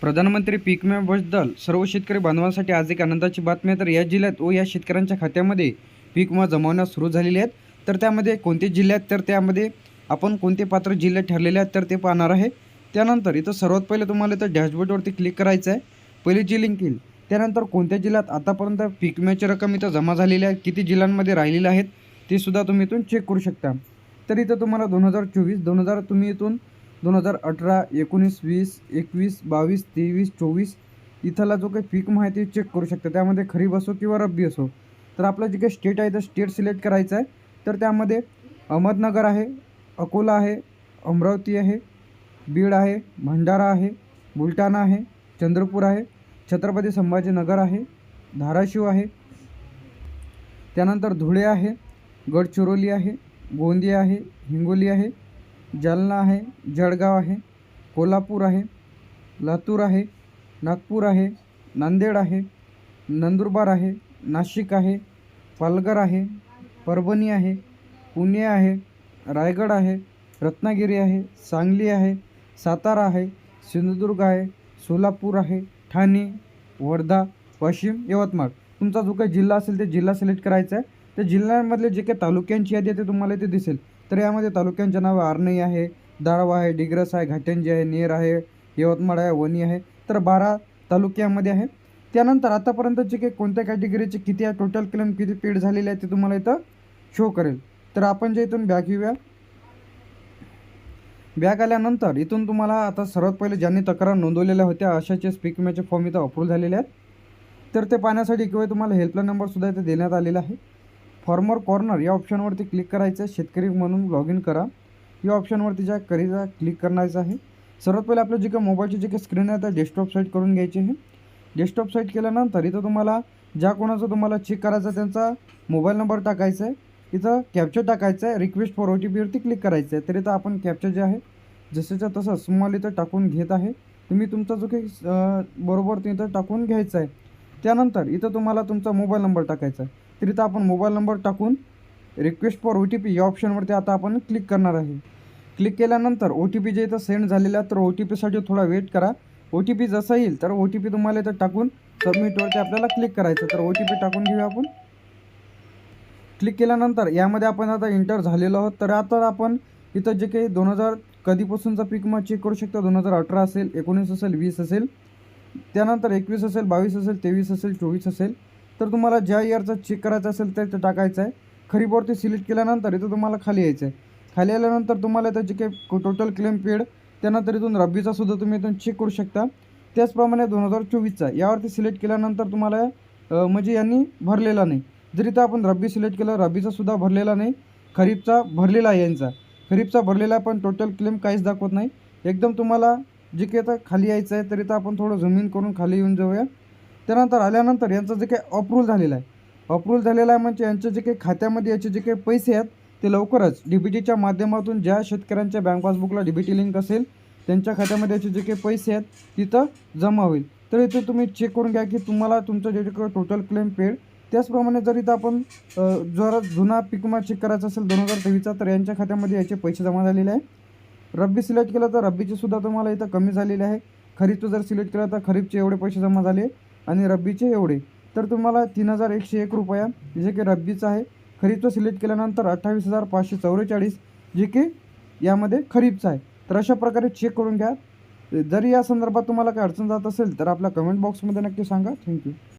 प्रधानमंत्री पीक विम्याबद्दल सर्व शेतकरी बांधवांसाठी आज एक आनंदाची बातमी आहे. तर या जिल्ह्यात व या शेतकऱ्यांच्या खात्यामध्ये पीक विमा जमावण्यास सुरू झालेले आहेत. तर त्यामध्ये कोणते जिल्हे आहेत? तर त्यामध्ये आपण कोणते पात्र जिल्हे ठरलेले आहेत? तर ते पाहणार आहे. त्यानंतर इथं सर्वात पहिले तुम्हाला इथं डॅशबोर्डवरती क्लिक करायचं आहे. पहिली जी लिंक येईल. त्यानंतर कोणत्या जिल्ह्यात आतापर्यंत पीक विम्याची रक्कम इथं जमा झालेली आहे? किती जिल्ह्यांमध्ये राहिलेले आहेत? ते सुद्धा तुम्ही इथून चेक करू शकता. तर इथं तुम्हाला दोन हजार चोवीस दोन हजार तुम्ही इथून दोन हजार अठरा एकोणीस वीस एकवीस बावीस तेवीस चोवीस इथला जो काही पीक माहिती चेक करू शकता. त्यामध्ये खरीप असो किंवा रब्बी असो. तर आपलं जे काही स्टेट आहे तर स्टेट सिलेक्ट करायचं आहे. तर त्यामध्ये अहमदनगर आहे अकोला आहे अमरावती आहे बीड आहे भंडारा आहे बुलढाणा आहे चंद्रपूर आहे छत्रपती संभाजीनगर आहे धाराशिव आहे. त्यानंतर धुळे आहे गडचिरोली आहे गोंदिया आहे हिंगोली आहे जालना आहे जळगाव आहे कोल्हापूर आहे लातूर आहे नागपूर आहे नांदेड आहे नंदुरबार आहे नाशिक आहे पालघर आहे परभणी आहे पुणे आहे रायगड आहे रत्नागिरी आहे सांगली आहे सातारा आहे सिंधुदुर्ग आहे सोलापूर आहे ठाणे वर्धा वाशिम यवतमाळ. तुमचा जो काही जिल्हा असेल ते जिल्हा सिलेक्ट करायचा आहे. त्या जिल्ह्यांमधले जे काही तालुक्यांची यादी आहे ते तुम्हाला इथे दिसेल. तर यामध्ये तालुक्यांच्या नावं आर्णई आहे दारवा आहे डिग्रस आहे घाटंजी आहे नेर आहे यवतमाळ आहे वणी आहे तर बारा तालुक्यामध्ये आहे. त्यानंतर आतापर्यंत जे काही कोणत्या कॅटेगरीचे किती आहे टोटल क्लेम किती पेड झालेले आहे ते तुम्हाला इथं शो करेल. तर आपण जे इथून बॅग घेऊया. बॅग आल्यानंतर इथून तुम्हाला आता सर्वात पहिले ज्यांनी तक्रार नोंदवलेल्या होत्या अशाचे स्पीक विम्याचे फॉर्म इथं अप्रूव्ह झालेले आहेत. तर ते पाहण्यासाठी किंवा तुम्हाला हेल्पलाईन नंबरसुद्धा इथे देण्यात आलेला आहे. फॉर्मर कॉर्नर या ऑप्शनवरती क्लिक करायचं आहे. शेतकरी म्हणून लॉग इन करा. या ऑप्शनवरती ज्या करीचा क्लिक करायचं आहे. सर्वात पहिले आपलं जे काही मोबाईलची जे काही स्क्रीन आहे त्या डेस्कटॉप साईट करून घ्यायची आहे. डेस्कटॉप साईट केल्यानंतर इथं तुम्हाला ज्या कोणाचं तुम्हाला चेक करायचं आहे त्यांचा मोबाईल नंबर टाकायचा आहे. इथं कॅप्चर टाकायचं आहे. रिक्वेस्ट फॉर ओ टी पीवरती क्लिक करायचं आहे. तर इथं आपण कॅप्चर जे आहे जसंच्या तसं स्मॉल इथं टाकून घेत आहे. तुम्ही तुमचा जो काही बरोबर ते इथं टाकून घ्यायचा आहे. त्यानंतर इथं तुम्हाला तुमचा मोबाईल नंबर टाकायचा आहे. तर आपण मोबाईल नंबर टाकून request for O T P या ऑप्शनवरती आता आपण क्लिक करणार आहे. क्लिक केल्यानंतर ओ टी पी जे इथं सेंड झालेलं आहे तर ओ टी पीसाठी थोडा वेट करा. ओ टी पी जसा येईल तर ओ टी पी तुम्हाला इथं टाकून सबमिटवरती आपल्याला क्लिक करायचं तर ओ टी पी टाकून घेऊया आपण. क्लिक केल्यानंतर यामध्ये आपण आता इंटर झालेलो आहोत. तर आता आपण इथं जे काही दोन हजार कधीपासूनचा पीक मग चेक करू शकता. दोन हजार अठरा असेल एकोणीस असेल वीस असेल. त्यानंतर एकवीस असेल बावीस असेल तेवीस असेल चोवीस असेल. तर तुम्हाला ज्या इयरचा चेक करायचा असेल ते इथं टाकायचं आहे. खरीपवरती सिलेक्ट केल्यानंतर इथं तुम्हाला खाली यायचं आहे. खाली आल्यानंतर तुम्हाला इथं जे काही टोटल क्लेम पेड त्यानंतर इथून रब्बीचा सुद्धा तुम्ही इथून चेक करू शकता. त्याचप्रमाणे दोन हजार चोवीसचा यावरती सिलेक्ट केल्यानंतर तुम्हाला म्हणजे यांनी भरलेला नाही. जर इथं आपण रब्बी सिलेक्ट केलं रब्बीचा सुद्धा भरलेला नाही. खरीपचा भरलेला आहे यांचा. खरीपचा भरलेला पण टोटल क्लेम काहीच दाखवत नाही. एकदम तुम्हाला जे काही आता खाली यायचं आहे तर इथं आपण थोडं जमीन करून खाली येऊन जाऊया. त्यानंतर आल्यानंतर यांचं जे काही अप्रूव्ह झालेलं आहे. अप्रूव्ह झालेलं आहे म्हणजे यांचे जे काही खात्यामध्ये याचे जे काही पैसे आहेत ते लवकरच डी बी टीच्या माध्यमातून ज्या शेतकऱ्यांच्या बँक पासबुकला डी बी टी लिंक असेल त्यांच्या खात्यामध्ये याचे जे काही पैसे आहेत तिथं जमा होईल. तर इथे तुम्ही चेक करून घ्या की तुम्हाला तुमचं जे काही टोटल क्लेम पेड त्याचप्रमाणे जर इथं आपण जर जुना पीक विमा चेक करायचा असेल दोन हजार तेवीसचा तर यांच्या खात्यामध्ये याचे पैसे जमा झालेले आहे. रब्बी सिलेक्ट केलं तर रब्बीचे सुद्धा तुम्हाला इथं कमी झालेले आहे. खरीपचं जर सिलेक्ट केलं तर खरीपचे एवढे पैसे जमा झाले. आणि रब्बीचे एवढे. तर तुम्हाला तीन हजार एकशे एक रुपया जे की रब्बीचं आहे खरीपचं सिलेक्ट केल्यानंतर अठ्ठावीस हजार पाचशे चौवेचाळीस जे की यामध्ये खरीपचं आहे. तर अशा प्रकारे चेक करून घ्या. जरी या संदर्भात तुम्हाला काही अडचण जात असेल तर आपल्या कमेंट बॉक्समध्ये नक्की सांगा. थँक्यू